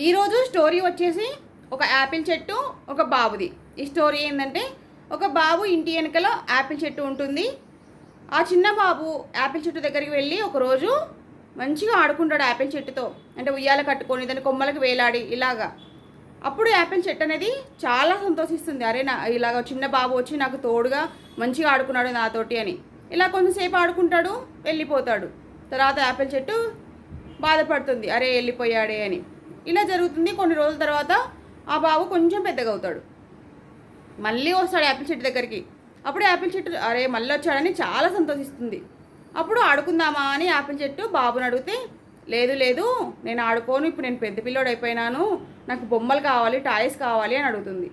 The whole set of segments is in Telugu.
ఈరోజు స్టోరీ వచ్చేసి ఒక యాపిల్ చెట్టు ఒక బాబుది. ఈ స్టోరీ ఏంటంటే ఒక బాబు ఇంటి వెనకలో యాపిల్ చెట్టు ఉంటుంది. ఆ చిన్న బాబు యాపిల్ చెట్టు దగ్గరికి వెళ్ళి ఒకరోజు మంచిగా ఆడుకుంటాడు యాపిల్ చెట్టుతో. అంటే ఉయ్యాల కట్టుకొని దాని కొమ్మలకు వేలాడి ఇలాగా. అప్పుడు యాపిల్ చెట్టు అనేది చాలా సంతోషిస్తుంది. అరే నా ఇలాగ చిన్న బాబు వచ్చి నాకు తోడుగా మంచిగా ఆడుకున్నాడు నాతోటి అని. ఇలా కొంతసేపు ఆడుకుంటాడు వెళ్ళిపోతాడు. తర్వాత యాపిల్ చెట్టు బాధపడుతుంది. అరే వెళ్ళిపోయాడే అని. ఇలా జరుగుతుంది. కొన్ని రోజుల తర్వాత ఆ బాబు కొంచెం పెద్దగా అవుతాడు. మళ్ళీ వస్తాడు యాపిల్ చెట్టు దగ్గరికి. అప్పుడు యాపిల్ చెట్టు అరే మళ్ళీ వచ్చాడని చాలా సంతోషిస్తుంది. అప్పుడు ఆడుకుందామా అని యాపిల్ చెట్టు బాబుని అడిగితే లేదు లేదు నేను ఆడుకోను ఇప్పుడు నేను పెద్ద పిల్లోడు అయిపోయినాను నాకు బొమ్మలు కావాలి టాయ్స్ కావాలి అని అడుగుతుంది.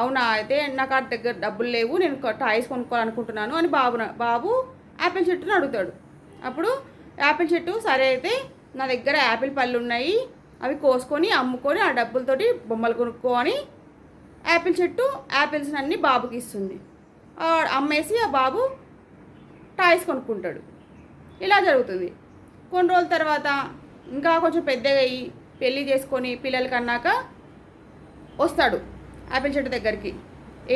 అవునా? అయితే నాకు ఆ దగ్గర డబ్బులు లేవు నేను టాయ్స్ కొనుక్కోవాలనుకుంటున్నాను అని బాబు బాబు యాపిల్ చెట్టుని అడుగుతాడు. అప్పుడు యాపిల్ చెట్టు సరే అయితే నా దగ్గర యాపిల్ పళ్ళు ఉన్నాయి అవి కోసుకొని అమ్ముకొని ఆ డబ్బులతోటి బొమ్మలు కొనుక్కొని యాపిల్ చెట్టు యాపిల్స్ అన్ని బాబుకి ఇస్తుంది. అమ్మేసి ఆ బాబు టాయ్స్ కొనుక్కుంటాడు. ఇలా జరుగుతుంది. కొన్ని రోజుల తర్వాత ఇంకా కొంచెం పెద్దగా అయ్యి పెళ్ళి చేసుకొని పిల్లలకి అన్నాక వస్తాడు యాపిల్ చెట్టు దగ్గరికి.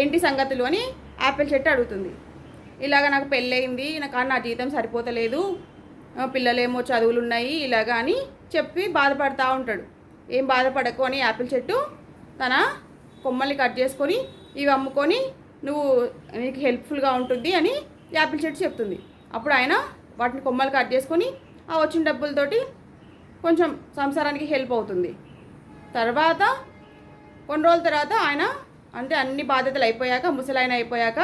ఏంటి సంగతులు అని యాపిల్ చెట్టు అడుగుతుంది. ఇలాగ నాకు పెళ్ళయింది నాకు నా జీతం సరిపోతలేదు పిల్లలేమో చదువులు ఉన్నాయి ఇలాగా అని చెప్పి బాధపడతా ఉంటాడు. ఏం బాధపడకు అని యాపిల్ చెట్టు తన కొమ్మల్ని కట్ చేసుకొని ఇవి అమ్ముకొని నువ్వు నీకు హెల్ప్ఫుల్గా ఉంటుంది అని యాపిల్ చెట్టు చెప్తుంది. అప్పుడు ఆయన వాటిని కొమ్మలు కట్ చేసుకొని ఆ వచ్చిన డబ్బులతోటి కొంచెం సంసారానికి హెల్ప్ అవుతుంది. తర్వాత కొన్ని రోజుల తర్వాత ఆయన అంటే అన్ని బాధ్యతలు అయిపోయాక ముసలాయన అయిపోయాక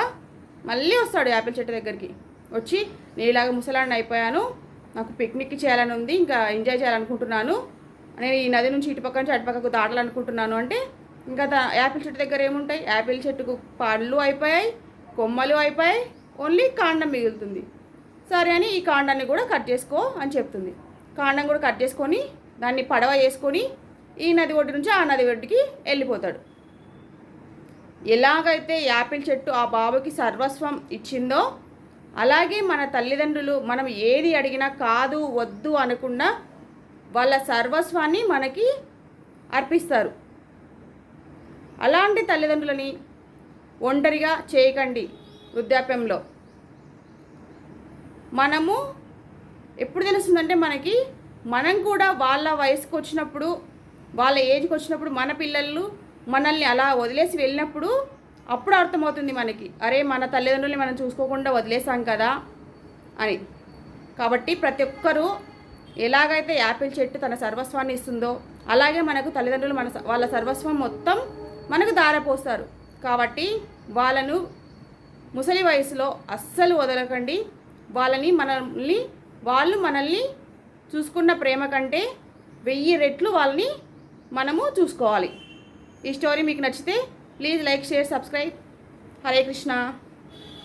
మళ్ళీ వస్తాడు యాపిల్ చెట్టు దగ్గరికి. వచ్చి నేను ఇలాగ ముసలాయన అయిపోయాను నాకు పిక్నిక్ చేయాలని ఉంది ఇంకా ఎంజాయ్ చేయాలనుకుంటున్నాను. నేను ఈ నది నుంచి ఇటుపక్క నుంచి అటుపక్కకు దాటాలనుకుంటున్నాను అంటే ఇంకా దా- యాపిల్ చెట్టు దగ్గర ఏముంటాయి? యాపిల్ చెట్టుకు పళ్ళు అయిపోయాయి కొమ్మలు అయిపోయాయి ఓన్లీ కాండం మిగులుతుంది. సరే అని ఈ కాండాన్ని కూడా కట్ చేసుకో అని చెప్తుంది. కాండం కూడా కట్ చేసుకొని దాన్ని పడవ వేసుకొని ఈ నది ఒడ్డు నుంచి ఆ నది ఒడ్డుకి వెళ్ళిపోతాడు. ఎలాగైతే యాపిల్ చెట్టు ఆ బాబుకి సర్వస్వం ఇచ్చిందో అలాగే మన తల్లిదండ్రులు మనం ఏది అడిగినా కాదు వద్దు అనకుండా వాళ్ళ సర్వస్వాన్ని మనకి అర్పిస్తారు. అలాంటి తల్లిదండ్రులని ఒంటరిగా చేయకండి వృద్ధాప్యంలో. మనము ఎప్పుడు తెలుస్తుందంటే మనకి మనం కూడా వాళ్ళ వయసుకు వచ్చినప్పుడు వాళ్ళ ఏజ్కి వచ్చినప్పుడు మన పిల్లలు మనల్ని అలా వదిలేసి వెళ్ళినప్పుడు అప్పుడు అర్థమవుతుంది మనకి. అరే మన తల్లిదండ్రుల్ని మనం చూసుకోకుండా వదిలేసాం కదా అని. కాబట్టి ప్రతి ఒక్కరూ ఎలాగైతే యాపిల్ చెట్టు తన సర్వస్వాన్ని ఇస్తుందో అలాగే మనకు తల్లిదండ్రులు మన స- వాళ్ళ సర్వస్వం మొత్తం మనకు దారపోస్తారు. కాబట్టి వాళ్ళను ముసలి వయసులో అస్సలు వదలకండి. వాళ్ళని మనల్ని వాళ్ళు మనల్ని చూసుకున్న ప్రేమ కంటే వెయ్యి రెట్లు వాళ్ళని మనము చూసుకోవాలి. ఈ స్టోరీ మీకు నచ్చితే please like share subscribe Hare Krishna